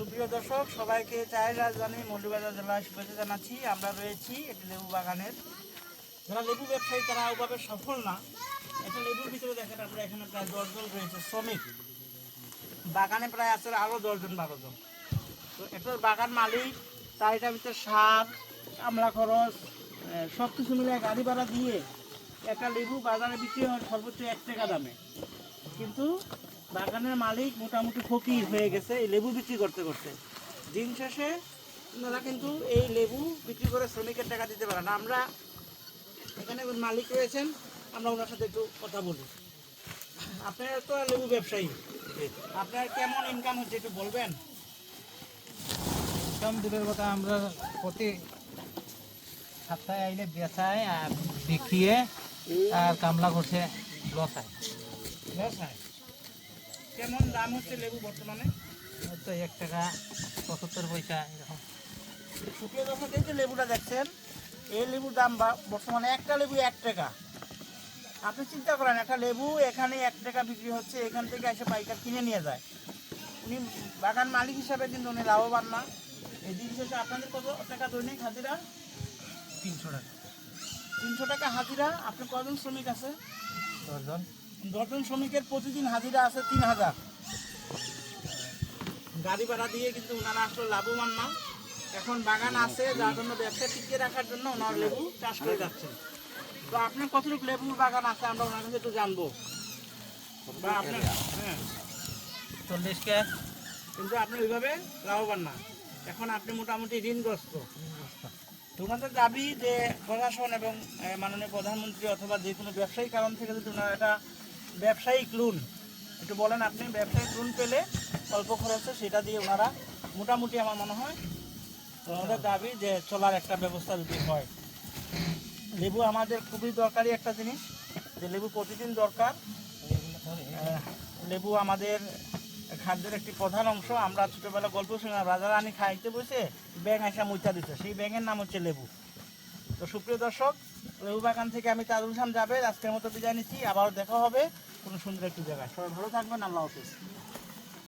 সুপ্রিয় দর্শক, সবাইকে চায় রাজধানী মৌলভীবাজার জেলায় শুভেচ্ছা জানাচ্ছি। আমরা রয়েছি একটি লেবু বাগানের। যারা লেবু ব্যবসায়ী, তারা ওভাবে সফল না। একটা লেবুর ভিতরে দেখেন আমরা এখানে প্রায় দশজন রয়েছে শ্রমিক। বাগানে প্রায় আছে আরও দশজন, বারো জন। তো একটা বাগান মালিক, তার এটার ভিতরে সার আমলা খরচ সব কিছু মিলে গাড়ি ভাড়া দিয়ে একটা লেবু বাজারে বিক্রি হয় সর্বোচ্চ এক টাকা দামে। কিন্তু বাগানের মালিক মোটামুটি ফকির হয়ে গেছে এই লেবু বিক্রি করতে করতে। দিন শেষে ওনারা কিন্তু এই লেবু বিক্রি করে শ্রমিকের টাকা দিতে পারে না আমরা এখানে মালিক রয়েছেন আমরা ওনার সাথে একটু কথা বলি। আপনারা তো লেবু ব্যবসায়ী। আপনার কেমন ইনকাম হচ্ছে একটু বলবেন? ইনকাম দূরের কথা আমরা প্রতি সপ্তাহে আইলে বেচায় আর বিক্রিয়ে আর কামলা করছে লস হয়। ব্যবসায় কেমন দাম হচ্ছে লেবু বর্তমানে? ওই তো এক টাকা পঁচাত্তর পয়সা এরকম। শুকিয়ে যখন এই যে লেবুটা দেখছেন এই লেবুর দাম বা- বর্তমানে একটা লেবু এক টাকা। আপনি চিন্তা করেন একটা লেবু এখানে এক টাকা বিক্রি হচ্ছে এখান থেকে এসে পাইকার কিনে নিয়ে যায়। উনি বাগান মালিক হিসাবে কিন্তু উনি লাভবান না। এই দিন শেষে আপনাদের কত টাকা দৈনিক হাজিরা? তিনশো টাকা। তিনশো টাকা হাজিরা। আপনি কজন শ্রমিক আছে? দশজন। দশজন শ্রমিকের প্রতিদিন হাজিরা আছে তিন হাজার। গাড়ি ভাড়া দিয়ে কিন্তু ওনারা আসলে লাভবান না। এখন বাগান আছে যার জন্য ব্যবসা টিকিয়ে রাখার জন্য ওনার লেবু চাষ করে যাচ্ছেন। তো আপনার কতটুকু লেবুর বাগান আছে আমরা ওনার কাছে একটু জানব। বা আপনার হ্যাঁ। চল্লিশ কে কিন্তু আপনি ওইভাবে লাভবান না। এখন আপনি মোটামুটি ঋণগ্রস্ত। তো ওনাদের দাবি যে প্রশাসন এবং মাননীয় প্রধানমন্ত্রী অথবা যে কোনো ব্যবসায়ী কারণ থেকে যদি ওনারা একটা ব্যবসায়িক লোন একটু বলেন আপনি, ব্যবসায়িক লোন পেলে অল্প খরচে সেটা দিয়ে ওনারা মোটামুটি আমার মনে হয় ওনাদের দাবি যে চলার একটা ব্যবস্থা যদি হয়। লেবু আমাদের খুবই দরকারি একটা জিনিস, যে লেবু প্রতিদিন দরকার। লেবু আমাদের খাদ্যের একটি প্রধান অংশ। আমরা ছোটবেলা গল্প শুনলাম রাজা রানী খাইতে বসে ব্যাং আসা মুইতা দিতে। সেই ব্যাঙের নাম হচ্ছে লেবু। তো সুপ্রিয় দর্শক রবিবাগান থেকে আমি তাজুল ইসলাম যাবে আজকের মতো বিদায় নিচ্ছি। আবার দেখা হবে কোনো সুন্দর একটি জায়গায়। সবাই ভালো থাকবেন, আল্লাহ হাফিজ।